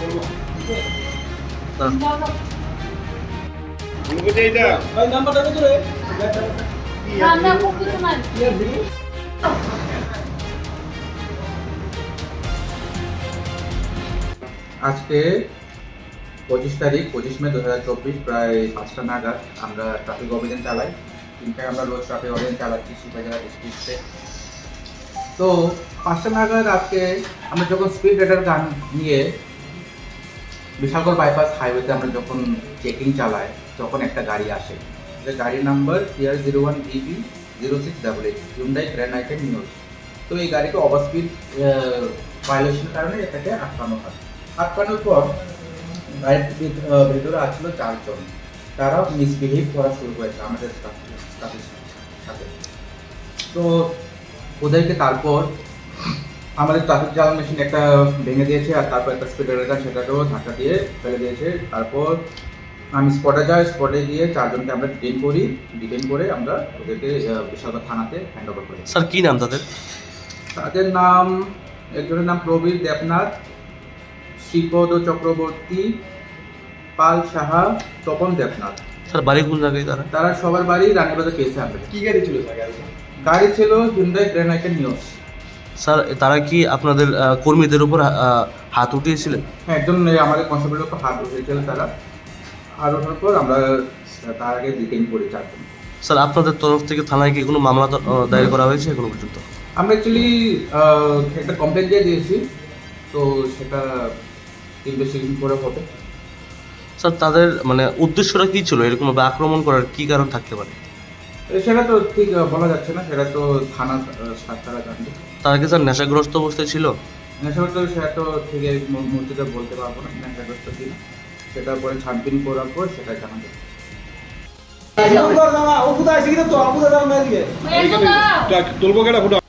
আজকে পঁচিশ তারিখ, পঁচিশ মে দু হাজার চব্বিশ, প্রায় পাঁচটা নাগাদ আমরা ট্রাফিক অভিযান চালাই। তিনটায় আমরা রোজ ট্রাফিক অভিযান চালাচ্ছি শিবাজারা ডিস্ট্রিক্টে তো। পাঁচটা নাগাদ আজকে আমরা যখন স্পিড রেডার গান নিয়ে বিশালগড় বাইপাস হাইওয়েতে আমরা যখন চেকিং চালাই, তখন একটা গাড়ি আসে। যে গাড়ির number TR zero one VB zero six double eight Hyundai grand i ten Nios তো এই গাড়িকে ওভার স্পিড ভায়োলেশনের কারণে এটাকে আটকানো হয়। আটকানোর পর গাড়ির ভেতরে আসছিল চারজন। তারা মিসবিহেভ করা শুরু করেছে আমাদের সাথে। তো ওদেরকে তারপর আমাদের ট্রাফিক জ্বালা মেশিন একটা ভেঙে দিয়েছে আর তারপর একটা স্পিড ব্রেকার সেটাকেও ধাক্কা দিয়ে ফেলে দিয়েছে। তারপর আমি স্পটে যাই স্পটে গিয়ে চারজনকে আমরা ডিটেন করি ডিটেন করে আমরা ওদেরকে বিশালগড় থানাতে হ্যান্ড ওভার করি স্যার কী নাম তাদের? তাদের নাম একজনের নাম প্রবীর দেবনাথ শ্রীপদ চক্রবর্তী পাল সাহা তপন দেবনাথ। স্যার বাড়ি কোন জায়গায় তারা? তারা সবার বাড়ি রানীবাজার কেসে আনবে কি গাড়ি ছিল স্যার? গাড়ি গাড়ি ছিল Hyundai grand i ten Nios sir তারা কি আপনাদের কর্মীদের উপর হাত উঠিয়েছিলেন? হ্যাঁ একজন আমাদের কনস্টেবলের উপর হাত উঠেছিল তারা। আর ওঠার পর আমরা তার আগে ডিটেন করি চারজন। স্যার আপনাদের তরফ থেকে থানায় কি কোনো মামলা দায়ের করা হয়েছে এখনও পর্যন্ত? আমরা অ্যাকচুয়ালি একটা কমপ্লেন দিয়ে দিয়েছি। তো সেটা ইনভেস্টিগেশন করে হবে। স্যার তাদের মানে উদ্দেশ্যটা কী ছিল? এরকম ভাবে আক্রমণ করার কী কারণ থাকতে পারে? সেটা তো ঠিক বলা যাচ্ছে না। সেটা তো থানা তারা জানবে। তারা কি স্যার নেশাগ্রস্ত অবস্থায় ছিল? নেশাগ্রস্ত সেটা তো থেকে মূর্তিটা বলতে পারব না নেশাগ্রস্ত কিনা। সেটা পরে ছাড়দিন করার পর সেটা জানা যাবে তুলবো কেটা ফুটো?